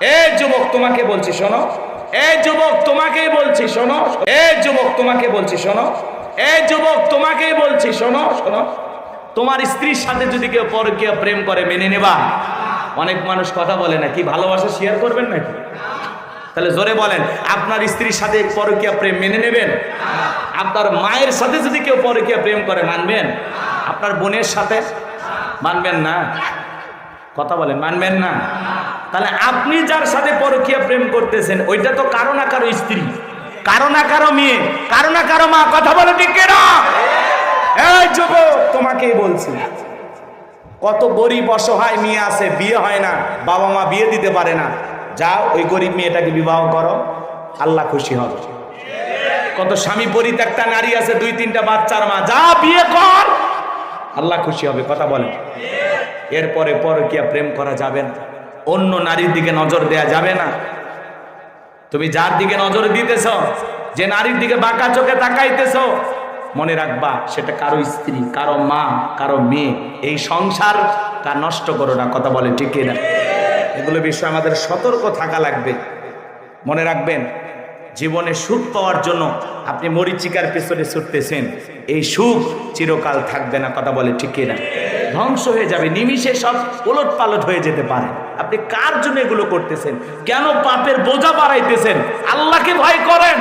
এই যুবক তোমাকে বলছি, শোনো। এই যুবক তোমাকেই বলছি, শোনো। এই যুবক তোমাকে বলছি, শোনো। এই যুবক তোমাকেই বলছি, শোনো শোনো। তোমার স্ত্রীর সাথে যদি কেউ পরকীয়া প্রেম করে, মেনে নেবা। অনেক মানুষ কথা বলে না, কি ভালোবাসা শেয়ার করবেন নাকি? তাহলে জোরে বলেন, আপনার স্ত্রীর সাথে পরকীয়া প্রেম মেনে নেবেন? আপনার মায়ের সাথে যদি কেউ পরকীয়া প্রেম করে, মানবেন? আপনার বোনের সাথে? মানবেন না? কথা বলেন, মানবেন না? তাহলে আপনি যার সাথে পরকীয়া প্রেম করতেছেন, ওইটা তো কারও না কারও স্ত্রী, কারও না কারও মেয়ে, কারও না কারও মা, কথা বলে ঠিক না তোমাকেই বলছি, কত গরিব অসহায় মেয়ে আছে, বিয়ে হয় না, বাবা মা বিয়ে দিতে পারে না। যাও, ওই গরিব মেয়েটাকে বিবাহ করো, আল্লাহ খুশি হবে। কত স্বামী পরিত্যক্তা নারী আছে, দুই তিনটা বাচ্চার মা, যা বিয়ে কর, আল্লাহ খুশি হবে, কথা বলেন। এরপরে পর পরকিয়া প্রেম করা যাবে না। অন্য নারীর দিকে নজর দেয়া যাবে না। তুমি যার দিকে নজর দিতেছ, যে নারীর দিকে বাঁকা চোখে তাকাইতেছ, মনে রাখবা, সেটা কারও স্ত্রী, কারও মা, কারও মেয়ে, এই সংসার তা নষ্ট করো না, কথা বলে ঠিক না এগুলো বিষয়ে আমাদের সতর্ক থাকা লাগবে। মনে রাখবেন, জীবনে সুখ পাওয়ার জন্য আপনি মরিচিকার পেছনে ছুটতেছেন। এই সুখ চিরকাল থাকবে না, কথা বলে ঠিক না ধ্বংস হয়ে যাবে, নিমিষে সব ওলট পালট হয়ে যেতে পারে। আপনি কার জন্য এগুলো করতেছেন? কেন পাপের বোঝা বাড়াইতেছেন? আল্লাহকে ভয় করেন।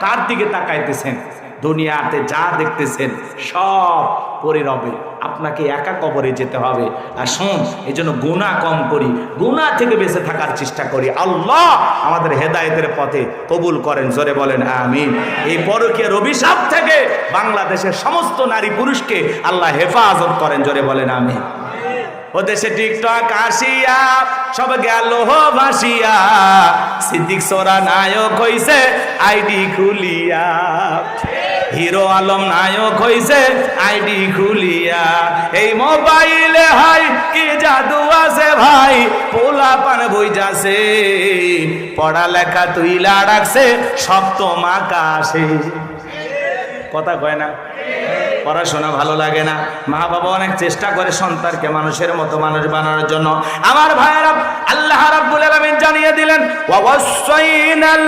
কার দিকে তাকাইতেছেন? দুনিয়াতে যা দেখতেছেন সব পরে রবে আপনাকে একা কবরে যেতে হবে। আর শোন, এই জন্য গুণা কম করি। গুণা থেকে বেঁচে থাকার চেষ্টা করি। আল্লাহ আমাদের হেদায়েতের পথে কবুল করেন। জোরে বলেন, আমিন। এই পরকীয়ার অভিশাপ থেকে বাংলাদেশের সমস্ত নারী পুরুষকে আল্লাহ হেফাজত করেন। জোরে বলেন, আমিন। ও দেশে টিকটক আসিয়া, সব গেল ভাসিয়া। সিদ্দিক সোরা নায়ক হইছে, আইডি খুলিয়া। হিরো আলম নায়ক হইছে আইডি খুলিয়া। এই মোবাইলে হাই, কি জাদু আছে ভাই? পোলা পান বই যাছে পড়ালেখা তুইলা রাখছে, সপ্তম আকাশে। কথা কয় না? পড়াশোনা ভালো লাগে না। মা বাবা অনেক চেষ্টা করে সন্তানকে মানুষের মতো মানুষ বানানোর জন্য। আমার ভাইয়েরা আল্লাহ রাব্বুল আলামিন জানিয়ে দিলেন ওয়াসাইনাল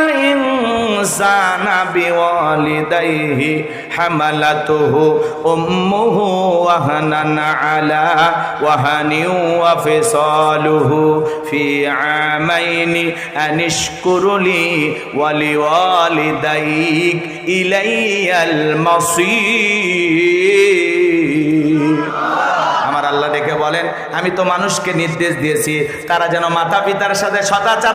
ইনসানা বিওয়ালিদাইহি হামালাতুহু উম্মুহু ওয়াহানান আলা ওয়াহানি ওয়া ফিসালুহু ফি আমাইনি আনিশকুরলি ওয়ালিওয়ালিদাইক ইলাইয়াল মাসির। আমার আল্লাহ দেখে বলেন, আমি তো মানুষকে নির্দেশ দিয়েছি, তারা যেন মাতা পিতার সাথে সদাচার